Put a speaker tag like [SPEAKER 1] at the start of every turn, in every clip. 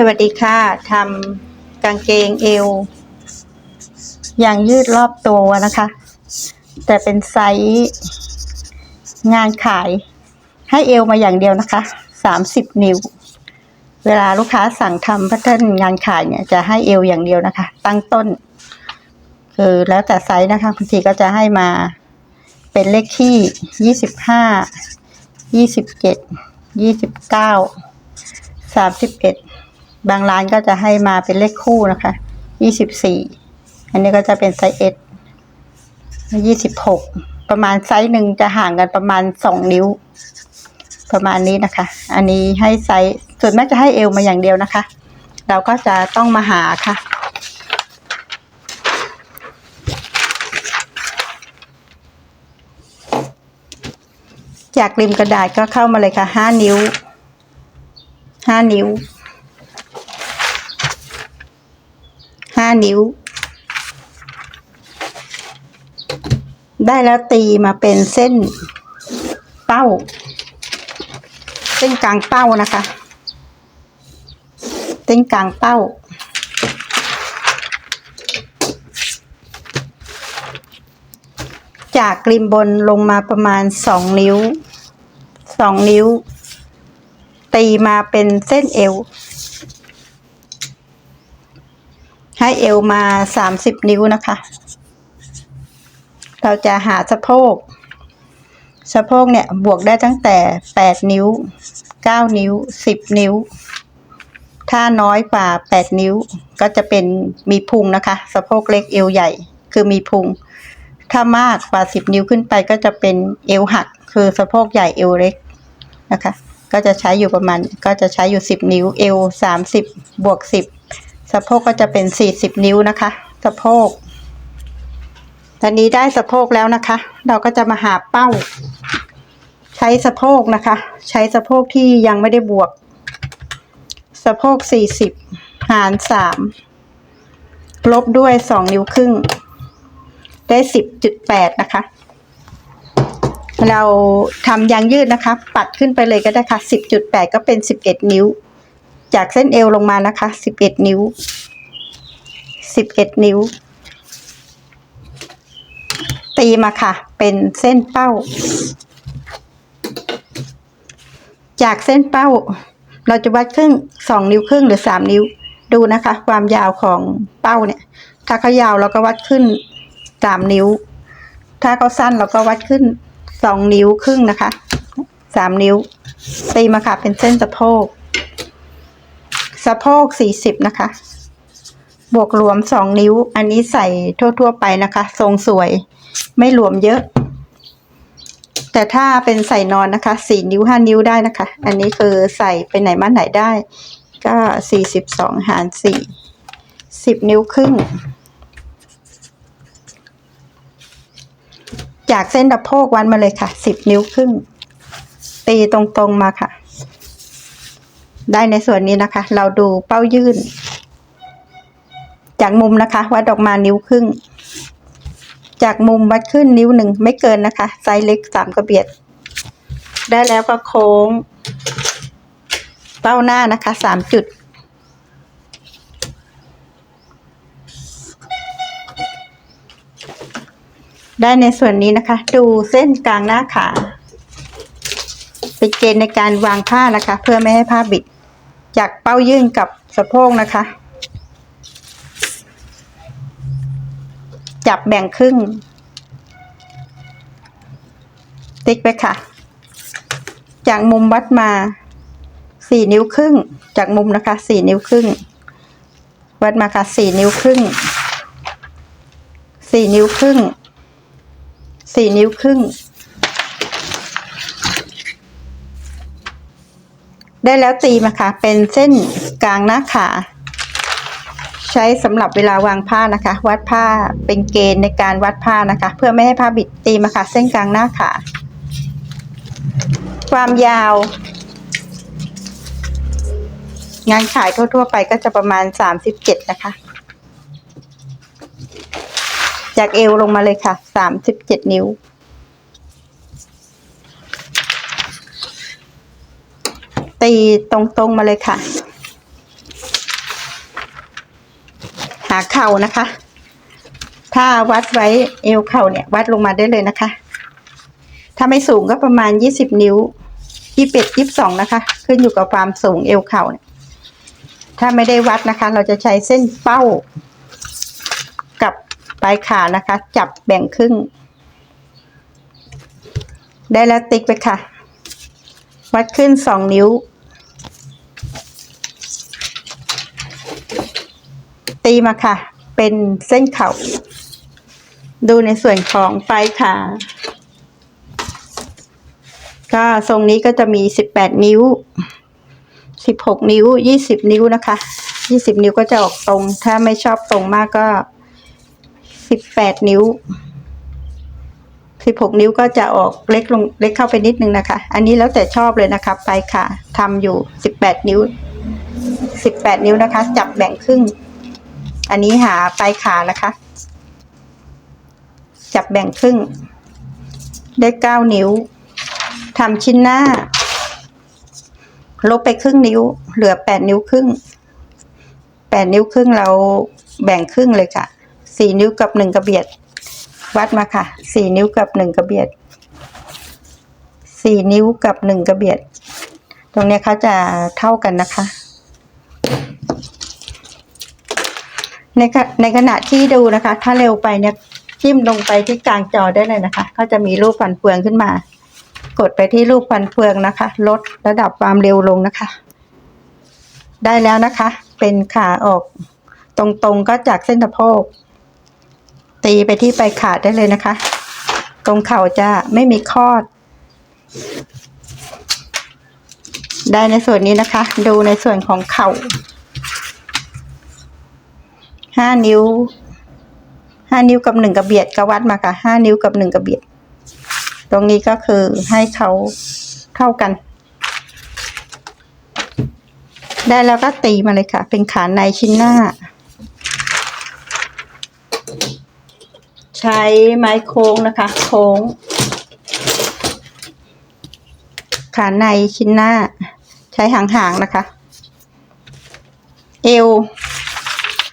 [SPEAKER 1] สวัสดีค่ะทำกางเกงเอวอย่างยืดรอบตัวนะคะ แต่เป็นไซส์งานขายให้เอวมาอย่างเดียวนะคะสามสิบนิ้ว เวลาลูกค้าสั่งทำพัฒนงานขายเนี่ยจะให้เอวอย่างเดียวนะคะ ตั้งต้น คือแล้วแต่ไซส์นะคะบางทีก็จะให้มาเป็นเลขที่ยี่สิบห้ายี่สิบเจ็ดยี่สิบเก้าสามสิบเอ็ด บางร้านก็จะให้มาเป็นเลขคู่นะคะยี่สิบสี่อันนี้ก็จะเป็นไซส์เอสยี่สิบหกประมาณไซส์หนึ่งจะห่างกันประมาณสองนิ้ว ประมาณนี้นะคะ อันนี้ให้ไซส์ส่วนมากจะให้เอวมาอย่างเดียวนะคะ เราก็จะต้องมาหาค่ะ จากริมกระดาษก็เข้ามาเลยค่ะห้านิ้วห้านิ้วานิ้ว ได้แล้วตีมาเป็นเส้นเป้า เส้นกลางเป้านะคะ เส้นกลางเป้าจากกริมบนลงมาประมาณสองนิ้วสองนิ้ว ตีมาเป็นเส้นเอว ให้เอวมาสามสิบนิ้วนะคะ เราจะหาสะโพก สะโพกเนี่ยบวกได้ตั้งแต่แปดนิ้วเก้านิ้วสิบนิ้ว ถ้าน้อยกว่าแปดนิ้วก็จะเป็นมีพุงนะคะ สะโพกเล็กเอวใหญ่คือมีพุง ถ้ามากกว่าสิบนิ้วขึ้นไปก็จะเป็นเอวหัก คือสะโพกใหญ่เอวเล็กนะคะ ก็จะใช้อยู่ประมาณก็จะใช้อยู่สิบนิ้วเอวสามสิบบวกสิบ สะโพกก็จะเป็นสี่สิบนิ้วนะคะ สะโพกตอนนี้ได้สะโพกแล้วนะคะ เราก็จะมาหาเป้า ใช้สะโพกนะคะ ใช้สะโพกที่ยังไม่ได้บวก สะโพกสี่สิบหารสามลบด้วยสองนิ้วครึ่ง ได้สิบจุดแปดนะคะ เราทำยางยืดนะคะ ปัดขึ้นไปเลยก็ได้ค่ะสิบจุดแปดก็เป็นสิบเอ็ดนิ้ว จากเส้นเอวลงมานะคะสิบเอ็ดนิ้วสิบเอ็ดนิ้ว ตีมาค่ะ เป็นเส้นเป้า จากเส้นเป้า เราจะวัดครึ่งสองนิ้วครึ่งหรือสามนิ้ว ดูนะคะ ความยาวของเป้าเนี่ย ถ้าเขายาวเราก็วัดขึ้นสามนิ้ว ถ้าเขาสั้นเราก็วัดขึ้นสองนิ้วครึ่งนะคะสามนิ้ว ตีมาค่ะเป็นเส้นสะโพก สะโพกสี่สิบนะคะ บวกรวมสองนิ้ว อันนี้ใส่ทั่ว ๆ ไปนะคะ ทรงสวยไม่รวมเยอะ แต่ถ้าเป็นใส่นอนนะคะสี่นิ้วห้านิ้วได้นะคะ อันนี้คือใส่ไปไหนมาไหนได้ ก็สี่สิบสองหารสี่สิบนิ้วครึ่ง จากเส้นสะโพกวันมาเลยค่ะสิบนิ้วครึ่ง ตีตรงๆมาค่ะ ได้ในส่วนนี้นะคะ เราดูเป้ายื่น จากมุมนะคะวัดออกมานิ้วครึ่ง จากมุมวัดขึ้นนิ้วหนึ่งไม่เกินนะคะ ไซส์เล็กสามกระเบียด ได้แล้วก็โค้ง เป้าหน้านะคะสามจุดได้ในส่วนนี้นะคะ ดูเส้นกลางหน้าขา เป็นเกณฑ์ในการวางผ้านะคะ เพื่อไม่ให้ผ้าบิด จากเป้ายื่นกับสะโพกนะคะ จับแบ่งครึ่ง ติ๊กไปค่ะ จากมุมวัดมาสี่นิ้วครึ่ง จากมุมนะคะสี่นิ้วครึ่ง วัดมาค่ะสี่นิ้วครึ่งสี่นิ้วครึ่งสี่นิ้วครึ่ง ได้แล้วตีมาค่ะ เป็นเส้นกลางหน้าขา ใช้สำหรับเวลาวางผ้านะคะ วัดผ้าเป็นเกณฑ์ในการวัดผ้านะคะ เพื่อไม่ให้ผ้าบิดตีมาค่ะ เส้นกลางหน้าขา ความยาว งานขายทั่ว ๆ ไปก็จะประมาณสามสิบเจ็ดนะคะ จากเอวลงมาเลยค่ะสามสิบเจ็ดนิ้ว ตีตรงๆมาเลยค่ะ หาเข่านะคะ ถ้าวัดไว้เอวเข่าเนี่ย วัดลงมาได้เลยนะคะ ถ้าไม่สูงก็ประมาณยี่สิบนิ้วยี่เป็ดยี่สองนะคะ ขึ้นอยู่กับความสูงเอวเข่าเนี่ยถ้าไม่ได้วัดนะคะ เราจะใช้เส้นเป้า กับปลายขานะคะ จับแบ่งครึ่ง ได้แล้วติ๊กไปค่ะ วัดขึ้นสองนิ้ว ตีมาค่ะ เป็นเส้นเข่า ดูในส่วนของปลายขา ก็ทรงนี้ก็จะมีสิบแปดนิ้วสิบหกนิ้วยี่สิบนิ้วนะคะยี่สิบนิ้วก็จะออกตรง ถ้าไม่ชอบตรงมากก็สิบแปดนิ้ว สิบหกนิ้วก็จะออกเล็กลงเล็กเข้าไปนิดนึงนะคะ อันนี้แล้วแต่ชอบเลยนะคะปลายขาทำอยู่สิบแปดนิ้วสิบแปดนิ้วนะคะ จับแบ่งครึ่ง อันนี้หาปลายขานะคะ จับแบ่งครึ่ง ได้เก้านิ้วทำชิ้นหน้า ลบไปครึ่งนิ้ว เหลือแปดนิ้วครึ่งแปดนิ้วครึ่งเราแบ่งครึ่งเลยค่ะสี่นิ้วกับหนึ่งกระเบียด วัดมาค่ะสี่นิ้วกับหนึ่งกระเบียดสี่นิ้วกับหนึ่งกระเบียด ตรงเนี้ยเขาจะเท่ากันนะคะ ในในขณะที่ดูนะคะ ถ้าเร็วไปเนี่ยจิ้มลงไปที่กลางจอได้เลยนะคะ ก็จะมีรูปฟันเฟืองขึ้นมา กดไปที่รูปฟันเฟืองนะคะ ลดระดับความเร็วลงนะคะ ได้แล้วนะคะ เป็นขาออกตรงๆก็จากเส้นสะโพก ตีไปที่ปลายขาได้เลยนะคะ ตรงเข่าจะไม่มีคอด ได้ในส่วนนี้นะคะ ดูในส่วนของเข่าห้านิ้วห้านิ้วกับหนึ่งกระเบียดก็วัดมาค่ะห้านิ้วกับหนึ่งกระเบียด ตรงนี้ก็คือให้เขาเท่ากัน ได้แล้วก็ตีมาเลยค่ะ เป็นขาในชิ้นหน้า ใช้ไม้โค้งนะคะ โค้ง ขาในชิ้นหน้า ใช้หางๆนะคะ เอว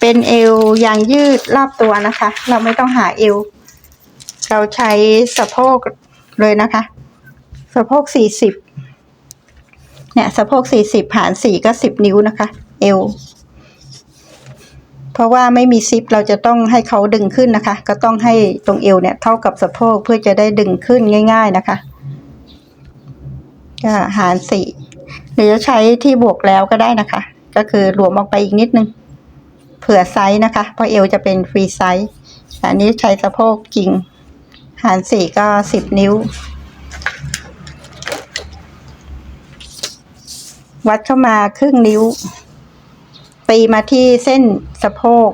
[SPEAKER 1] เป็นเอวยางยืดรอบตัวนะคะ เราไม่ต้องหาเอว เราใช้สะโพกเลยนะคะ สะโพกสี่สิบเนี่ยสะโพกสี่สิบหารสี่ก็สิบนิ้วนะคะ เอว เพราะว่าไม่มีซิปเราจะต้องให้เขาดึงขึ้นนะคะ ก็ต้องให้ตรงเอวเนี่ยเท่ากับสะโพกเพื่อจะได้ดึงขึ้นง่าย ๆนะคะก็หารสี่หรือจะใช้ที่บวกแล้วก็ได้นะคะ ก็คือรวมออกไปอีกนิดนึง เผื่อไซส์นะคะ เพราะเอวจะเป็นฟรีไซส์อันนี้ใช้สะโพกจริง หารสี่ก็สิบนิ้ว วัดเข้ามาครึ่งนิ้ว ตีมาที่เส้นสะโพก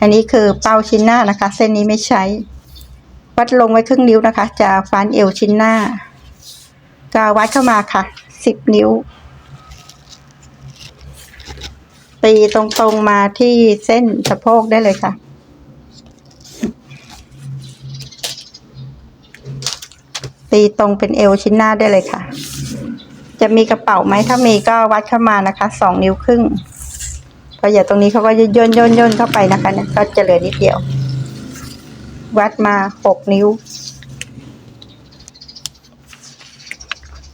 [SPEAKER 1] อันนี้คือเป้าชิ้นหน้านะคะ เส้นนี้ไม่ใช้ วัดลงไว้ครึ่งนิ้วนะคะ จะฟันเอวชิ้นหน้า ก็วัดเข้ามาค่ะสิบนิ้ว ตีตรงๆมาที่เส้นสะโพกได้เลยค่ะตีตรงเป็นเอวชิ้นหน้าได้เลยค่ะ จะมีกระเป๋าไหม ถ้ามีก็วัดเข้ามานะคะ สองนิ้วครึ่ง พออย่าตรงนี้เขาก็จะย่นย่นย่นเข้าไปนะคะเนี่ยก็จะเหลือนิดเดียว วัดมาหกนิ้ว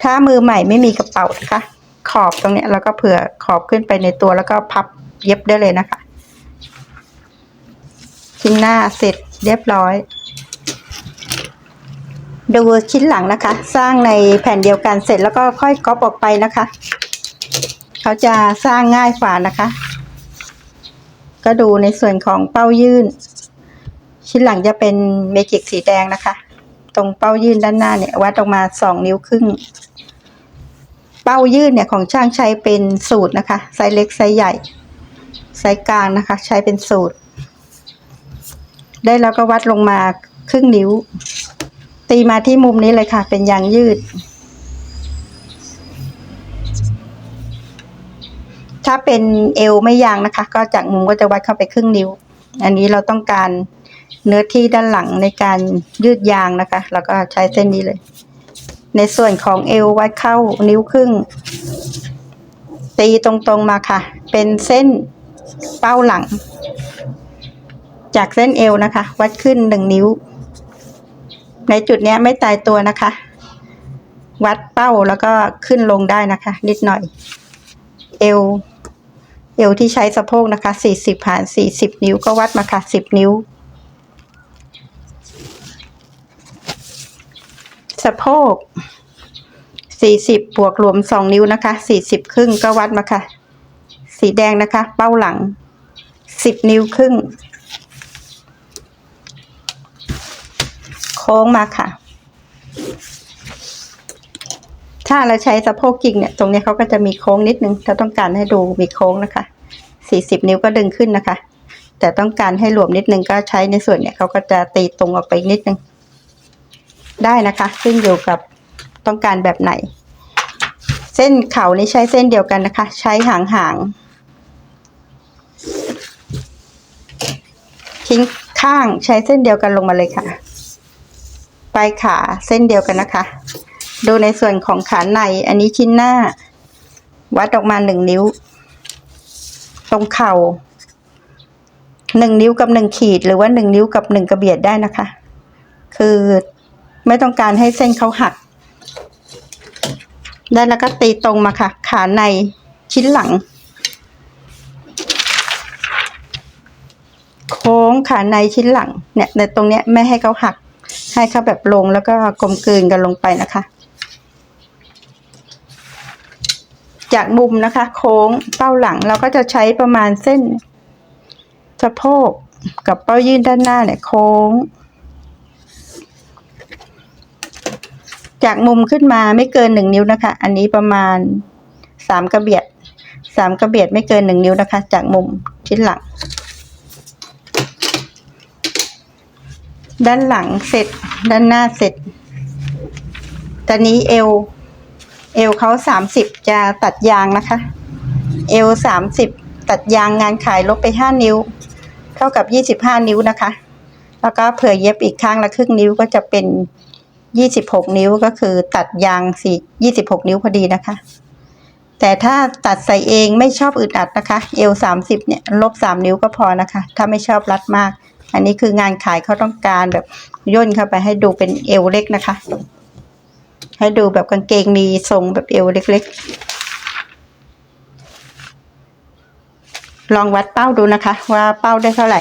[SPEAKER 1] ถ้ามือใหม่ไม่มีกระเป๋านะคะ ขอบตรงเนี้ยแล้วก็เผื่อขอบขึ้นไปในตัวแล้วก็พับเย็บได้เลยนะคะชิ้นหน้าเสร็จเรียบร้อยดูชิ้นหลังนะคะ สร้างในแผ่นเดียวกันเสร็จแล้วก็ค่อยก๊อปออกไปนะคะ เขาจะสร้างง่ายกว่านะคะ ก็ดูในส่วนของเป้ายื่น ชิ้นหลังจะเป็นเมจิกสีแดงนะคะ ตรงเป้ายื่นด้านหน้าเนี่ยวัดออกมาสองนิ้วครึ่ง เป้ายื่นเนี่ยของช่างใช้เป็นสูตรนะคะไซส์เล็กไซส์ใหญ่ไซส์กลางนะคะ ใช้เป็นสูตร ได้แล้วก็วัดลงมาครึ่งนิ้ว ตีมาที่มุมนี้เลยค่ะ เป็นยางยืด ถ้าเป็นเอวไม่ยางนะคะ ก็จากมุมก็จะวัดเข้าไปครึ่งนิ้ว อันนี้เราต้องการเนื้อที่ด้านหลังในการยืดยางนะคะ แล้วก็ใช้เส้นนี้เลย ในส่วนของเอววัดเข้านิ้วครึ่ง ตีตรงๆมาค่ะ เป็นเส้นเป้าหลัง จากเส้นเอวนะคะ วัดขึ้นหนึ่งนิ้ว ในจุดนี้ไม่ตายตัวนะคะ วัดเป้าแล้วก็ขึ้นลงได้นะคะ นิดหน่อย เอว เอวที่ใช้สะโพกนะคะสี่สิบผ่านสี่สิบนิ้วก็วัดมาค่ะสิบนิ้ว สะโพกสี่สิบบวกรวมสองนิ้วนะคะสี่สิบครึ่งก็วัดมาค่ะ สีแดงนะคะ เป้าหลังสิบนิ้วครึ่ง โค้งมาค่ะ ถ้าเราใช้สะโพกจริงเนี่ย ตรงนี้เขาก็จะมีโค้งนิดนึงถ้าต้องการให้ดูมีโค้งนะคะสี่สิบนิ้วก็ดึงขึ้นนะคะ แต่ต้องการให้หลวมนิดนึงก็ใช้ในส่วนเนี่ยเขาก็จะตีตรงออกไปนิดนึง ได้นะคะขึ้นอยู่กับต้องการแบบไหน เส้นเข่านี่ใช้เส้นเดียวกันนะคะ ใช้หางหางทิ้งข้างใช้เส้นเดียวกันลงมาเลยค่ะ ปลายขาเส้นเดียวกันนะคะ ดูในส่วนของขาใน อันนี้ชิ้นหน้า วัดออกมาหนึ่งนิ้ว ตรงเข่าหนึ่งนิ้วกับหนึ่งขีด หรือว่าหนึ่งนิ้วกับหนึ่งกระเบียดได้นะคะ คือไม่ต้องการให้เส้นเขาหัก ได้แล้วก็ตีตรงมาค่ะ ขาในชิ้นหลัง โค้งขาในชิ้นหลังเนี่ยในตรงเนี้ยไม่ให้เขาหัก ให้เขาแบบลงแล้วก็กลมกลืนกันลงไปนะคะ จากมุมนะคะ โค้งเป้าหลังเราก็จะใช้ประมาณเส้นสะโพกกับเป้ายื่นด้านหน้าเนี่ยโค้ง จากมุมขึ้นมาไม่เกินหนึ่งนิ้วนะคะ อันนี้ประมาณสามกระเบียดสามกระเบียดไม่เกินหนึ่งนิ้วนะคะ จากมุมชิ้นหลัง ด้านหลังเสร็จด้านหน้าเสร็จตอนนี้เอว เอวเขาสามสิบจะตัดยางนะคะ เอวสามสิบตัดยางงานขายลบไปห้านิ้ว เท่ากับยี่สิบห้านิ้วนะคะ แล้วก็เผื่อเย็บอีกข้างละครึ่งนิ้วก็จะเป็นยี่สิบหกนิ้วก็คือตัดยางสี่ยี่สิบหกนิ้วพอดีนะคะ แต่ถ้าตัดใส่เองไม่ชอบอึดอัดนะคะ เอวสามสิบเนี่ยลบสามนิ้วก็พอนะคะ ถ้าไม่ชอบรัดมาก อันนี้คืองานขายเขาต้องการแบบย่นเข้าไปให้ดูเป็นเอวเล็กนะคะ ให้ดูแบบกางเกงมีทรงแบบเอวเล็กๆ ลองวัดเป้าดูนะคะ ว่าเป้าได้เท่าไหร่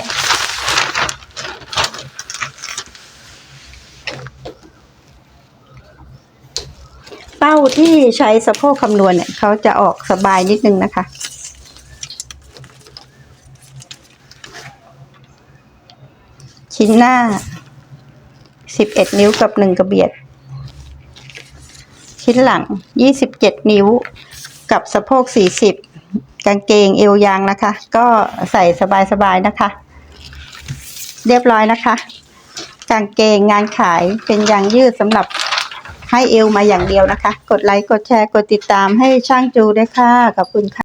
[SPEAKER 1] เป้าที่ใช้สะโพกคำนวณเนี่ยเขาจะออกสบายนิดนึงนะคะชิ้นหน้าสิบเอ็ดนิ้วกับหนึ่งกระเบียด ชิ้นหลังยี่สิบเจ็ดนิ้ว กับสะโพกสี่สิบกางเกงเอวยางนะคะ ก็ใส่สบายๆนะคะ เรียบร้อยนะคะ กางเกงงานขายเป็นยางยืดสำหรับให้เอวมาอย่างเดียวนะคะ กดไลค์ กดแชร์ กดติดตามให้ช่างจูด้วยค่ะ ขอบคุณค่ะ